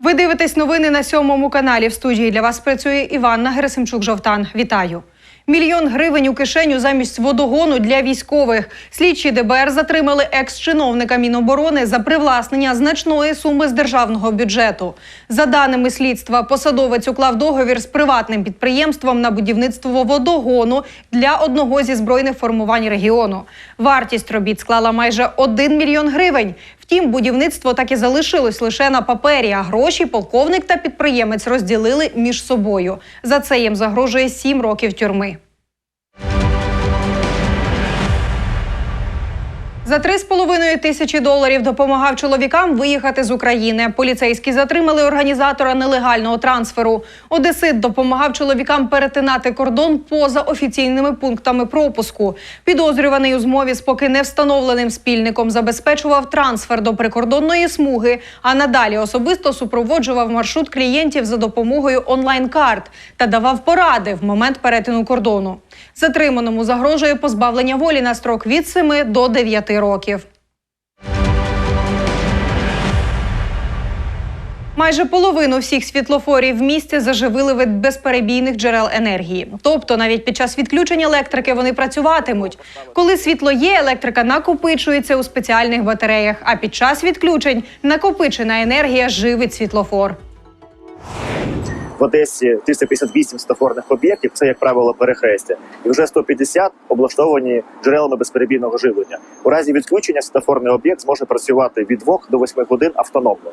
Ви дивитесь новини на сьомому каналі. В студії для вас працює Іванна Герасимчук Жовтан. Вітаю. Мільйон гривень у кишеню замість водогону для військових. Слідчі ДБР затримали екс-чиновника Міноборони за привласнення значної суми з державного бюджету. За даними слідства, посадовець уклав договір з приватним підприємством на будівництво водогону для одного зі збройних формувань регіону. Вартість робіт склала майже 1 мільйон гривень. Втім, будівництво так і залишилось лише на папері, а гроші полковник та підприємець розділили між собою. За це їм загрожує сім років тюрми. За 3,5 тисячі доларів допомагав чоловікам виїхати з України. Поліцейські затримали організатора нелегального трансферу. Одесит допомагав чоловікам перетинати кордон поза офіційними пунктами пропуску. Підозрюваний у змові з поки не встановленим спільником забезпечував трансфер до прикордонної смуги, а надалі особисто супроводжував маршрут клієнтів за допомогою онлайн-карт та давав поради в момент перетину кордону. Затриманому загрожує позбавлення волі на строк від 7 до 9 років. Майже половину всіх світлофорів в місті заживили від безперебійних джерел енергії. Тобто, навіть під час відключення електрики вони працюватимуть. Коли світло є, електрика накопичується у спеціальних батареях. А під час відключень накопичена енергія живить світлофор. В Одесі 358 стафорних об'єктів. Це як правило перехрестя, і вже 150 облаштовані джерелами безперебійного живлення. У разі відключення стафорний об'єкт зможе працювати від 2 до 8 годин автономно.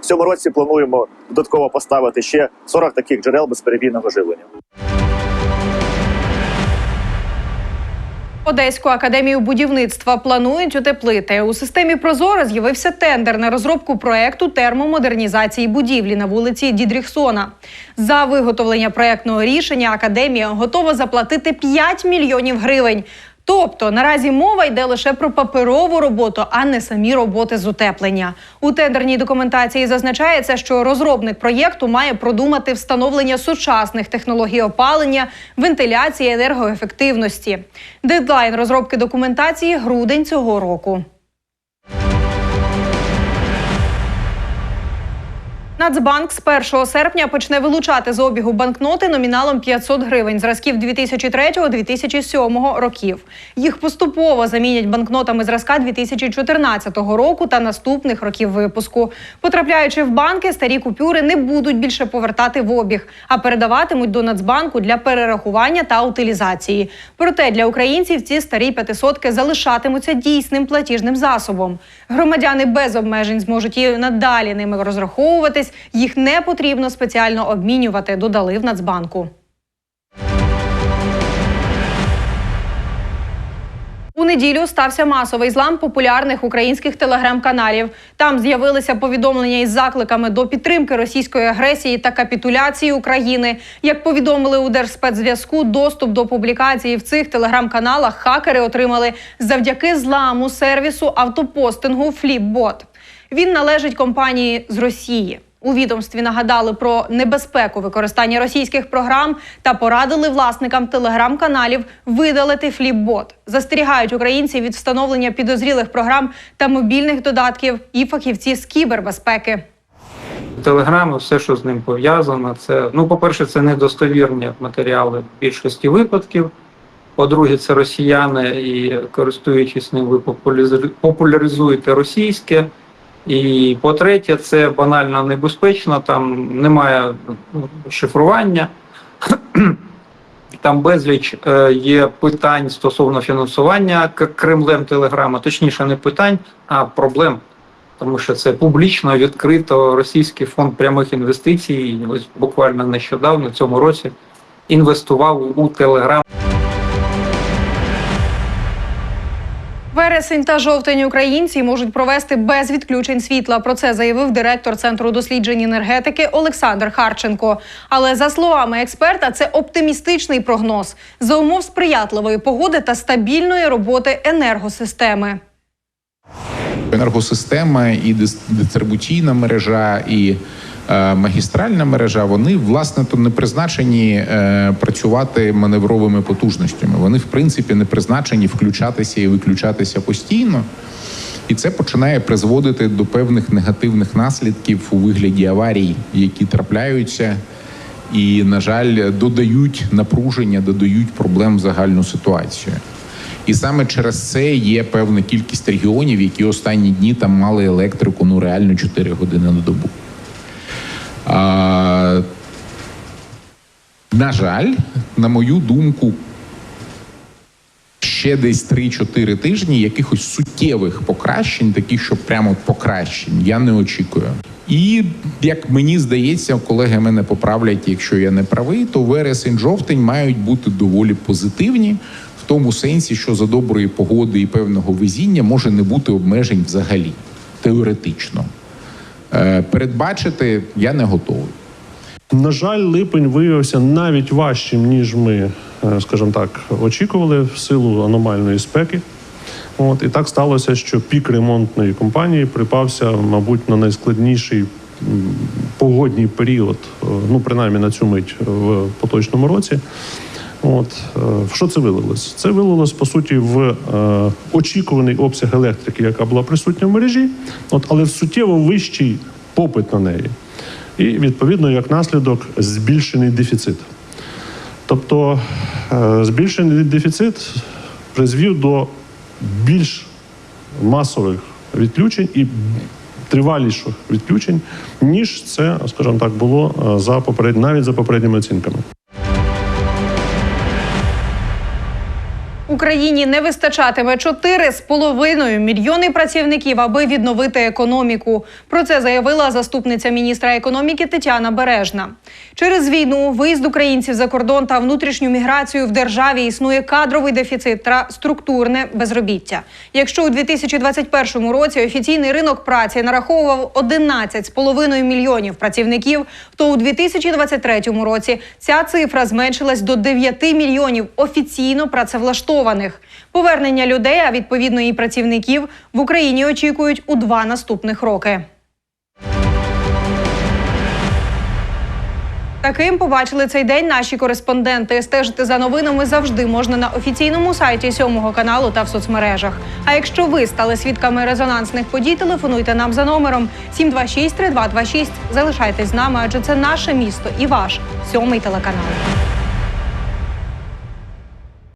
В цьому році плануємо додатково поставити ще 40 таких джерел безперебійного живлення. Одеську академію будівництва планують утеплити. У системі Прозоро з'явився тендер на розробку проекту термомодернізації будівлі на вулиці Дідріхсона. За виготовлення проектного рішення академія готова заплатити 5 мільйонів гривень. Тобто наразі мова йде лише про паперову роботу, а не самі роботи з утеплення. У тендерній документації зазначається, що розробник проєкту має продумати встановлення сучасних технологій опалення, вентиляції, енергоефективності. Дедлайн розробки документації грудень цього року. Нацбанк з 1 серпня почне вилучати з обігу банкноти номіналом 500 гривень зразків 2003-2007 років. Їх поступово замінять банкнотами зразка 2014 року та наступних років випуску. Потрапляючи в банки, старі купюри не будуть більше повертати в обіг, а передаватимуть до Нацбанку для перерахування та утилізації. Проте для українців ці старі п'ятисотки залишатимуться дійсним платіжним засобом. Громадяни без обмежень зможуть і надалі ними розраховуватись. Їх не потрібно спеціально обмінювати, додали в Нацбанку. У неділю стався масовий злам популярних українських телеграм-каналів. Там з'явилися повідомлення із закликами до підтримки російської агресії та капітуляції України. Як повідомили у Держспецзв'язку, доступ до публікації в цих телеграм-каналах хакери отримали завдяки зламу сервісу автопостингу Flipbot. Він належить компанії з Росії. У відомстві нагадали про небезпеку використання російських програм та порадили власникам телеграм-каналів видалити фліпбот. Застерігають українців від встановлення підозрілих програм та мобільних додатків і фахівці з кібербезпеки. Телеграм все, що з ним пов'язано, це ну, по-перше, це недостовірні матеріали в більшості випадків. По-друге, це росіяни, і користуючись ним, ви популяризуєте російське. І по-третє, це банально небезпечно, там немає ну, шифрування. Там безліч е, є питань стосовно фінансування Кремлем Телеграма, точніше, не питань, а проблем. Тому що це публічно відкрито російський фонд прямих інвестицій. Ось буквально нещодавно в цьому році інвестував у Телеграм. Вересень та жовтень українці можуть провести без відключень світла. Про це заявив директор центру досліджень енергетики Олександр Харченко. Але за словами експерта, це оптимістичний прогноз за умов сприятливої погоди та стабільної роботи енергосистеми. енергосистема і дис- дистрибуційна мережа і магістральна мережа, вони власне то не призначені е, працювати маневровими потужностями. Вони в принципі не призначені включатися і виключатися постійно. І це починає призводити до певних негативних наслідків у вигляді аварій, які трапляються, і, на жаль, додають напруження, додають проблем в загальну ситуацію. І саме через це є певна кількість регіонів, які останні дні там мали електрику ну реально 4 години на добу. А, на жаль, на мою думку, ще десь 3-4 тижні якихось суттєвих покращень, таких, що прямо покращень, я не очікую. І як мені здається, колеги мене поправлять, якщо я не правий, то вересень жовтень мають бути доволі позитивні. В тому сенсі, що за доброї погоди і певного везіння може не бути обмежень взагалі, теоретично. Е, передбачити я не готовий. На жаль, липень виявився навіть важчим, ніж ми, е, скажімо так, очікували в силу аномальної спеки. От і так сталося, що пік ремонтної компанії припався, мабуть, на найскладніший погодній період, е, ну принаймні на цю мить в поточному році. От е, в що це вилилось? Це вилилось по суті в е, очікуваний обсяг електрики, яка була присутня в мережі, от але в суттєво вищий попит на неї і відповідно як наслідок збільшений дефіцит. Тобто е, збільшений дефіцит призвів до більш масових відключень і триваліших відключень, ніж це, скажімо так, було е, за поперед... навіть за попередніми оцінками. Україні не вистачатиме 4,5 мільйони працівників, аби відновити економіку. Про це заявила заступниця міністра економіки Тетяна Бережна. Через війну, виїзд українців за кордон та внутрішню міграцію в державі існує кадровий дефіцит та структурне безробіття. Якщо у 2021 році офіційний ринок праці нараховував 11,5 мільйонів працівників, то у 2023 році ця цифра зменшилась до 9 мільйонів офіційно працевлаштованих. Повернення людей, а відповідно і працівників, в Україні очікують у два наступних роки. Таким побачили цей день наші кореспонденти. Стежити за новинами завжди можна на офіційному сайті сьомого каналу та в соцмережах. А якщо ви стали свідками резонансних подій, телефонуйте нам за номером 726 3226. Залишайтесь з нами, адже це наше місто і ваш сьомий телеканал.